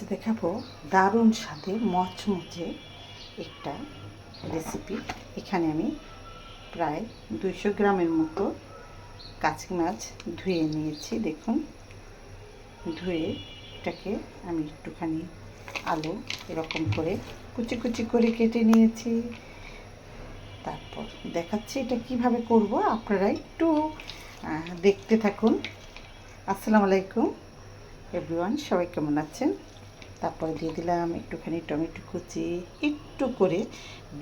আচ্ছা দেখাবো দারুণ স্বাদে মচমচে একটা রেসিপি এখানে আমি প্রায় দুইশো গ্রামের মতো কাচকি মাছ ধুয়ে নিয়েছি, দেখুন। ধুয়ে এটাকে আমি একটুখানি আলু এরকম করে কুচি কুচি করে কেটে নিয়েছি। তারপর দেখাচ্ছি এটা কীভাবে করব, আপনারা একটু দেখতে থাকুন। আসসালামু আলাইকুম। এভরিওয়ান, সবাই কেমন আছেন? তারপরে দিয়ে দিলাম একটুখানি টমেটো কুচি, একটু করে,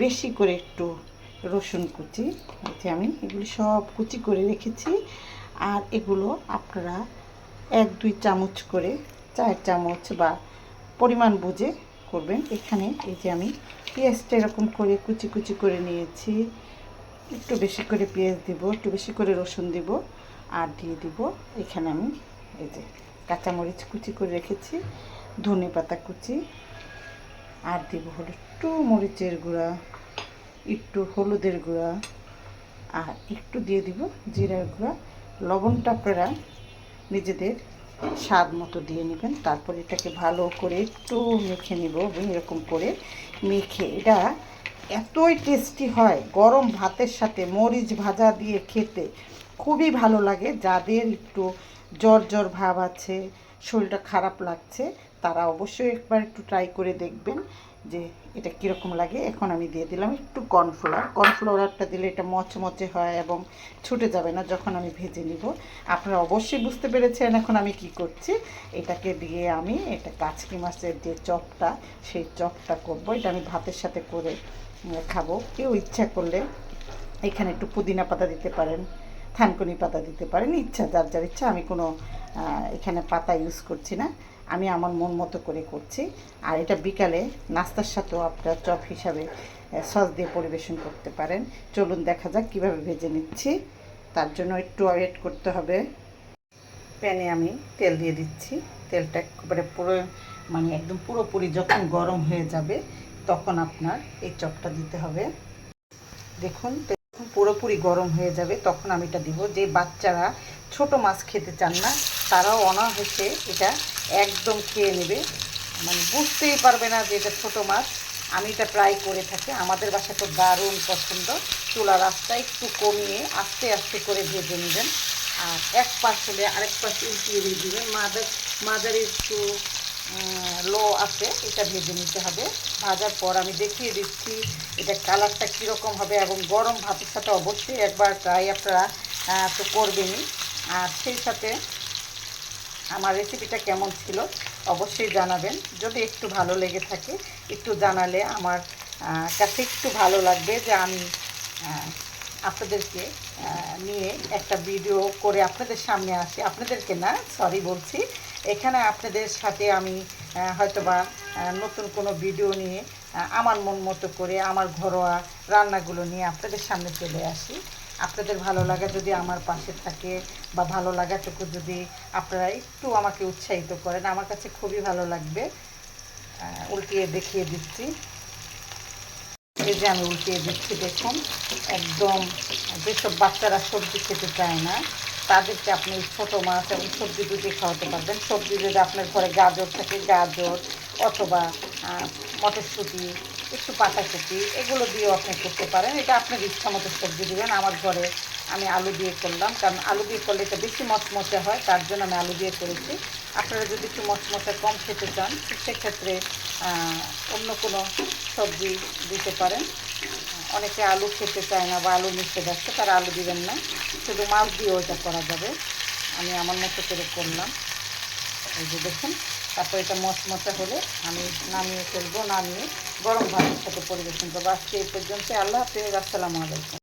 বেশি করে একটু রসুন কুচি এতে আমি এগুলি সব কুচি করে রেখেছি। আর এগুলো আপনারা এক, দুই চামচ করে, চার চামচ বা পরিমাণ বুঝে করবেন। এখানে এই যে আমি পেঁয়াজটা এরকম করে কুচি কুচি করে নিয়েছি। একটু বেশি করে পেঁয়াজ দিব, একটু বেশি করে রসুন দিব, আর দিয়ে দিব। এখানে আমি এই যে কাঁচামরিচ কুচি করে রেখেছি। ধনে পাতা কুচি আর দিব হলো একটু মরিচের গুঁড়া, একটু হলুদের গুঁড়া আর একটু দিয়ে দিব জিরার গুঁড়া। লবণটা আপনারা নিজেদের স্বাদ মতো দিয়ে নেবেন। তারপর এটাকে ভালো করে একটু মেখে নিব এরকম করে মেখে। এটা এতই টেস্টি হয়, গরম ভাতের সাথে মরিচ ভাজা দিয়ে খেতে। খুবই ভালো লাগে। যাদের একটু জ্বর জ্বর ভাব আছে শরীরটা খারাপ লাগছে, তারা অবশ্যই একবার একটু ট্রাই করে দেখবেন যে এটা কীরকম লাগে। এখন আমি দিয়ে দিলাম একটু কর্নফ্লাওয়ার কর্নফ্লাওয়ারটা দিলে এটা মচমচে হয় এবং ছুটে যাবে না যখন আমি ভেজে নিব। আপনারা অবশ্যই বুঝতে পেরেছেন এখন আমি কি করছি। এটাকে দিয়ে আমি এটা কাচকি মাছের যে চপটা, সেই চপটা করব। এটা আমি ভাতের সাথে করে খাব। কেউ ইচ্ছা করলে এখানে একটু পুদিনা পাতা দিতে পারেন। থানকুনি পাতা দিতে পারেন। ইচ্ছা, যার যার ইচ্ছা, আমি কোনো এখানে পাতা ইউজ করছি না। আমি আমার মন মতো করে করছি। আর এটা বিকালে নাস্তার সাথেও আপনার চপ হিসাবে সস দিয়ে পরিবেশন করতে পারেন। চলুন দেখা যাক কীভাবে ভেজে নিচ্ছি। তার জন্য একটু ওয়েট করতে হবে। প্যানে আমি তেল দিয়ে দিচ্ছি। তেলটা একেবারে পুরো মানে একদম পুরোপুরি যখন গরম হয়ে যাবে, তখন আপনার এই চপটা দিতে হবে। দেখুন পুরোপুরি গরম হয়ে যাবে, তখন আমি এটা দিব। যে বাচ্চারা ছোট মাছ খেতে চান না, তারাও অনায়াসে এটা একদম খেয়ে নেবে। মানে বুঝতেই পারবে না যে এটা ছোটো মাছ। আমি এটা ট্রাই করে থাকি। আমাদের বাসা তো দারুণ পছন্দ। চুলা রাস্তা একটু কমিয়ে আস্তে আস্তে করে ভেজে নেবেন। আর এক পাশ হলে আরেক পাশ উল্টিয়ে দিয়ে দেবেন। মাদার মাদারে একটু লো আছে, এটা ভেজে নিতে হবে। ভাজার পর আমি দেখিয়ে দিচ্ছি এটা কালারটা কীরকম হবে এবং গরম ভাতের সাথে অবশ্যই একবার ট্রাই আপনারা তো করবেনই। আর সেই সাথে আমার রেসিপিটা কেমন ছিল অবশ্যই জানাবেন। যদি একটু ভালো লেগে থাকে, একটু জানালে আমার কাছে একটু ভালো লাগবে যে আমি আপনাদেরকে নিয়ে একটা ভিডিও করে আপনাদের সামনে আসি। আপনাদেরকে না সরি বলছি, এখানে আপনাদের সাথে আমি হয়তোবা নতুন কোনো ভিডিও নিয়ে আমার মন মতো করে, আমার ঘরোয়া রান্নাগুলো নিয়ে আপনাদের সামনে চলে আসি। আপনাদের ভালো লাগা যদি আমার পাশে থাকে বা ভালো লাগাটুকু যদি আপনারা একটু আমাকে উৎসাহিত করেন, আমার কাছে খুবই ভালো লাগবে। উল্টিয়ে দেখিয়ে দিচ্ছি। এই যে আমি উল্টিয়ে দিচ্ছি, দেখুন, একদম যেসব বাচ্চারা সবজি খেতে চায় না, তাদেরকে আপনি ছোটো মাছ এবং সবজি দুটি খাওয়াতে পারবেন। সবজি যদি আপনার ঘরে গাজর থাকে, গাজর অথবা মটরশুঁটি, একটু পাতাকপি, এগুলো দিয়েও আপনি করতে পারেন। এটা আপনার ইচ্ছা মতো সবজি দেবেন। আমার ঘরে আমি আলু দিয়ে করলাম, কারণ আলু দিয়ে করলে এটা বেশি মচমচে হয়, তার জন্য আমি আলু দিয়ে করেছি। আপনারা যদি একটু মচমচে কম খেতে চান, সেক্ষেত্রে অন্য কোনো সবজি দিতে পারেন। অনেকে আলু খেতে চায় না বা আলু মিশতে যাচ্ছে, তারা আলু দিবেন না। শুধু মাছ দিয়েও এটা করা যাবে। আমি আমার মতো করে করলাম। এই যে দেখুন, তারপর এটা মচমচা হলে আমি নামিয়ে ফেলব, নামিয়ে গরম ভাতের সাথে পরিবেশন করব। আজকে এই পর্যন্ত আল্লাহ হাফিজ। আসসালামু আলাইকুম।